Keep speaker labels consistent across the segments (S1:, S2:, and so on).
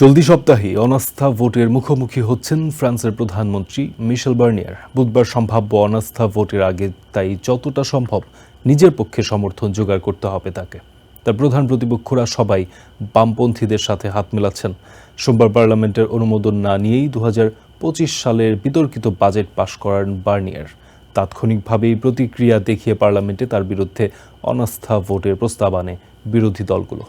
S1: চলতি সপ্তাহে অনাস্থা ভোটের মুখোমুখি হচ্ছেন ফ্রান্সের প্রধানমন্ত্রী মিশেল বার্নিয়ার। বুধবার সম্ভাব্য অনাস্থা ভোটের আগে তাই যতটা সম্ভব নিজের পক্ষে সমর্থন জোগাড় করতে হবে তাকে। তার প্রধান প্রতিপক্ষরা সবাই বামপন্থীদের সাথে হাত মেলাচ্ছেন। সোমবার পার্লামেন্টের অনুমোদন না নিয়েই দু হাজার পঁচিশ সালের বিতর্কিত বাজেট পাশ করান বার্নিয়ার। তাৎক্ষণিকভাবেই প্রতিক্রিয়া দেখিয়ে পার্লামেন্টে তার বিরুদ্ধে অনাস্থা ভোটের প্রস্তাব আনে বিরোধী দলগুলো।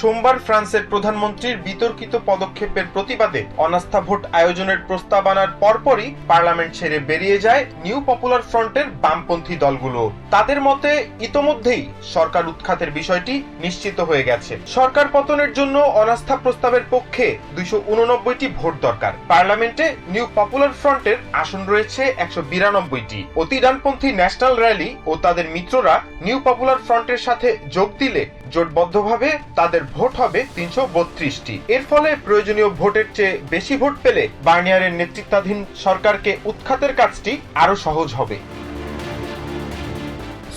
S2: সোমবার ফ্রান্সের প্রধানমন্ত্রীর বিতর্কিত পদক্ষেপের প্রতিবাদে অনাস্থা ভোট আয়োজনের প্রস্তাব আনার পরপরই পার্লামেন্ট ছেড়ে বেরিয়ে যায় নিউ পপুলার ফ্রন্টের বামপন্থী দলগুলো। তাদের মতে, ইতোমধ্যেই সরকার উৎখাতের বিষয়টি নিশ্চিত হয়ে গেছে। সরকার পতনের জন্য অনাস্থা প্রস্তাবের পক্ষে দুইশো উননব্বইটি ভোট দরকার। পার্লামেন্টে নিউ পপুলার ফ্রন্টের আসন রয়েছে একশো বিরানব্বইটি। অতি ডানপন্থী ন্যাশনাল র্যালি ও তাদের মিত্ররা নিউ পপুলার ফ্রন্টের সাথে যোগ দিলে জোটবদ্ধভাবে তাদের ভোট হবে তিনশো বত্রিশটি। এর ফলে প্রয়োজনীয় ভোটের চেয়ে বেশি ভোট পেলে বার্নিয়ারের নেতৃত্বাধীন সরকারকে উৎখাতের কাজটি আরও সহজ হবে।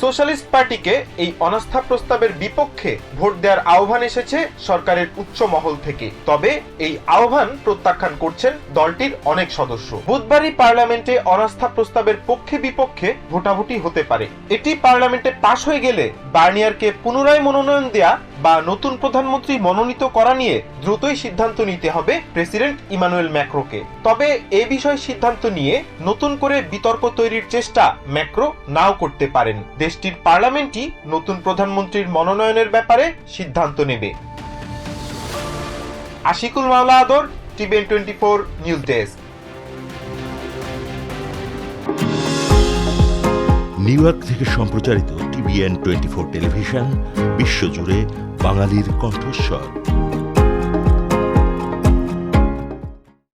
S2: সোশ্যালিস্ট পার্টিকে এই অনাস্থা প্রস্তাবের বিপক্ষে ভোট দেওয়ার আহ্বান এসেছে সরকারের উচ্চ মহল থেকে। তবে এই আহ্বান প্রত্যাখ্যান করছেন দলটির অনেক সদস্য। বুধবারই পার্লামেন্টে অনাস্থা প্রস্তাবের পক্ষে বিপক্ষে ভোটাভুটি হতে পারে। এটি পার্লামেন্টে পাশ হয়ে গেলে বার্নিয়ারকে পুনরায় মনোনয়ন দেয়া বা নতুন প্রধানমন্ত্রী মনোনীত করা নিয়ে দ্রুতই সিদ্ধান্ত নিতে হবে প্রেসিডেন্ট ইমানুয়েল ম্যাক্রোকে। তবে এ বিষয়ে সিদ্ধান্ত নিয়ে নতুন করে বিতর্ক তৈরির চেষ্টা ম্যাক্রো নাও করতে পারেন। দেশটির পার্লামেন্টই নতুন প্রধানমন্ত্রীর মনোনয়নের ব্যাপারে সিদ্ধান্ত নেবে। Ashikul Maula Adar TVN twenty four news desk.
S3: New York থেকে সম্প্রচারিত টিভিএন টোয়েন্টি ফোর টেলিভিশন, বিশ্বজুড়ে বাঙালির কণ্ঠস্বর।